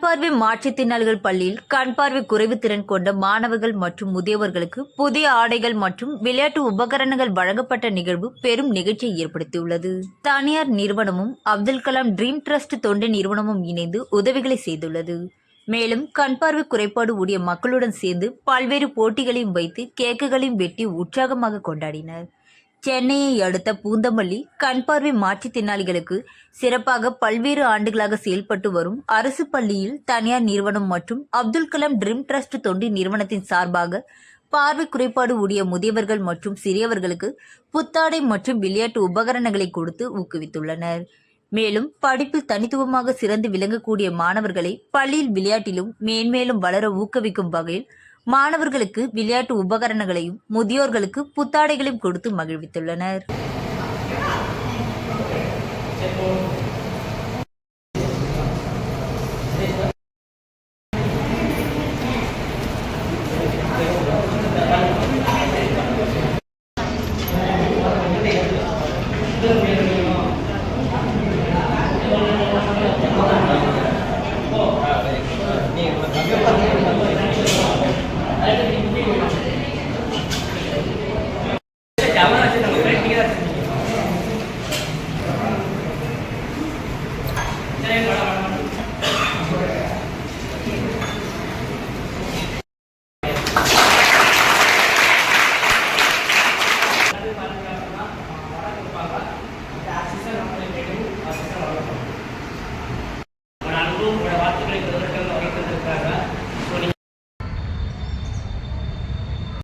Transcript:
கண்பார்வை மாற்றுத்திறனாளிகள் பள்ளியில் கண் பார்வை குறைவு திறன் கொண்ட மாணவர்கள் மற்றும் முதியவர்களுக்கு புதிய ஆடைகள் மற்றும் விளையாட்டு உபகரணங்கள் வழங்கப்பட்ட நிகழ்வு பெரும் நிகழ்ச்சியை ஏற்படுத்தியுள்ளது. தனியார் நிறுவனமும் அப்துல் கலாம் ட்ரீம் ட்ரஸ்ட் தொண்டு நிறுவனமும் இணைந்து உதவிகளை செய்துள்ளது. மேலும் கண் பார்வை குறைபாடு உடைய மக்களுடன் சேர்ந்து பல்வேறு போட்டிகளையும் வைத்து கேக்குகளையும் வெட்டி உற்சாகமாக கொண்டாடினர். சென்னையை அடுத்த பூந்தமல்லி கண் பார்வை மாற்றுத்திறனாளிகளுக்கு சிறப்பாக பல்வேறு ஆண்டுகளாக செயல்பட்டு வரும் அரசு பள்ளியில் தனியார் நிறுவனம் மற்றும் அப்துல் கலாம் ட்ரீம் ட்ரஸ்ட் தொண்டு நிறுவனத்தின் சார்பாக பார்வை குறைபாடு உடைய முதியவர்கள் மற்றும் சிறியவர்களுக்கு புத்தாடை மற்றும் விளையாட்டு உபகரணங்களை கொடுத்து ஊக்குவித்துள்ளனர். மேலும் படிப்பில் தனித்துவமாக சிறந்து விளங்கக்கூடிய மாணவர்களை பள்ளியில் விளையாட்டிலும் மேன்மேலும் வளர ஊக்குவிக்கும் வகையில் மாணவர்களுக்கு விளையாட்டு உபகரணங்களையும் முதியோர்களுக்கு புத்தாடைகளையும் கொடுத்து மகிழ்வித்துள்ளனர் Gracias. ಜಯಗಳ